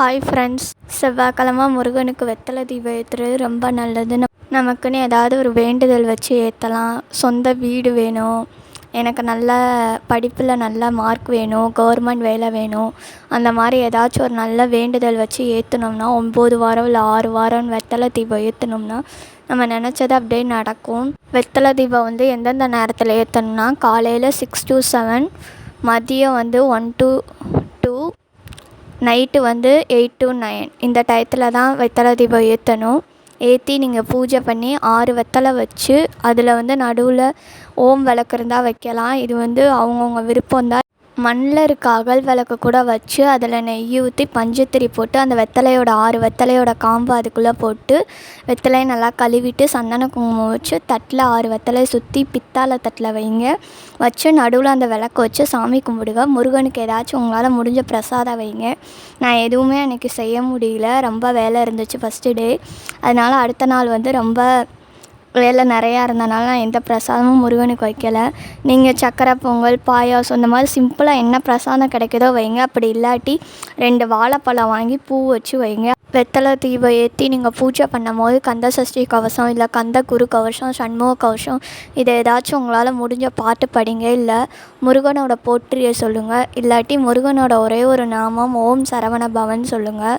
Hi friends செவ்வாய்க்கிழமை முருகனுக்கு வெத்தலை தீபம் ஏற்றுறது ரொம்ப நல்லது நம் நமக்குன்னு ஏதாவது ஒரு வேண்டுதல் வச்சு ஏற்றலாம் சொந்த வீடு வேணும். எனக்கு நல்ல படிப்பில் நல்ல மார்க் வேணும். கவர்மெண்ட் வேலை வேணும். அந்த மாதிரி ஏதாச்சும் ஒரு நல்ல வேண்டுதல் வச்சு ஏற்றுனோம்னா ஒம்பது வாரம் இல்லை ஆறு வாரம் வெத்தலை தீபம் ஏற்றினோம்னா நம்ம நினச்சது அப்படியே நடக்கும். வெத்தலை தீபம் வந்து எந்தெந்த நேரத்தில் ஏற்றணும்னா காலையில் சிக்ஸ் டு செவன் மதியம் வந்து ஒன் டு டூ நைட்டு வந்து எயிட் டு நைன் இந்த டயத்தில் தான் வெத்தலை தீபம் ஏற்றணும் ஏற்றி நீங்கள் பூஜை பண்ணி ஆறு வெத்தலை வச்சு அதில் வந்து நடுவில் ஓம் விளக்கு இருந்தால் வைக்கலாம். இது வந்து அவங்கவுங்க விருப்பம் தான். மண்ணில் இருக்க அகல் விளக்கு கூட வச்சு அதில் நெய் ஊற்றி பஞ்சத்திரி போட்டு அந்த வெத்தலையோட ஆறு வெத்தலையோட காம்பு அதுக்குள்ளே போட்டு வெத்தலையை நல்லா கழுவிட்டு சந்தன குங்குமம் வச்சு தட்டில் ஆறு வெத்தலையை சுற்றி பித்தளை தட்டில் வைங்க. வச்சு நடுவில் அந்த விளக்கு வச்சு சாமி கும்பிடுங்க. முருகனுக்கு ஏதாச்சும் உங்களால் முடிஞ்ச பிரசாதம் வைங்க. நான் எதுவுமே அன்றைக்கி செய்ய முடியல. ரொம்ப வேலை இருந்துச்சு ஃபஸ்ட்டு டே அதனால் அடுத்த நாள் வந்து ரொம்ப வேலை நிறையா இருந்தனால நான் எந்த பிரசாதமும் முருகனுக்கு வைக்கலை. நீங்கள் சக்கரை பொங்கல் பாயாசம் இந்த மாதிரி சிம்பிளாக என்ன பிரசாதம் கிடைக்குதோ வைங்க. அப்படி இல்லாட்டி ரெண்டு வாழைப்பழம் வாங்கி பூ வச்சு வைங்க. வெத்தலை தீபம் ஏற்றி நீங்கள் பூஜை பண்ணும் போது கந்த சஷ்டி கவசம் இல்லை கந்த குரு கவசம் சண்முக கவசம் இதை ஏதாச்சும் உங்களால் முடிஞ்ச பாட்டு படிங்க. இல்லை முருகனோட போற்றியை சொல்லுங்கள் இல்லாட்டி முருகனோட ஒரே ஒரு நாமம் ஓம் சரவண பவன் சொல்லுங்கள்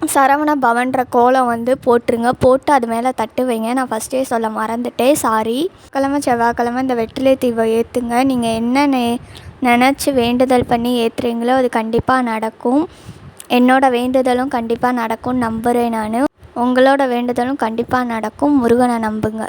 சரவண பவன்ற கோலம் வந்து போட்டுருங்க. போட்டு அது மேலே தட்டு வைங்க. நான் ஃபஸ்ட்டே சொல்ல மறந்துட்டேன். சாரி கிழமை செவ்வாய்க்கிழமை இந்த வெற்றிலை தீபம் ஏற்றுங்க நீங்கள் என்ன நெ நினச்சி வேண்டுதல் பண்ணி ஏற்றுறீங்களோ அது கண்டிப்பாக நடக்கும். என்னோடய வேண்டுதலும் கண்டிப்பாக நடக்கும்னு நம்புகிறேன் நான். உங்களோட வேண்டுதலும் கண்டிப்பாக நடக்கும். முருகனை நம்புங்க.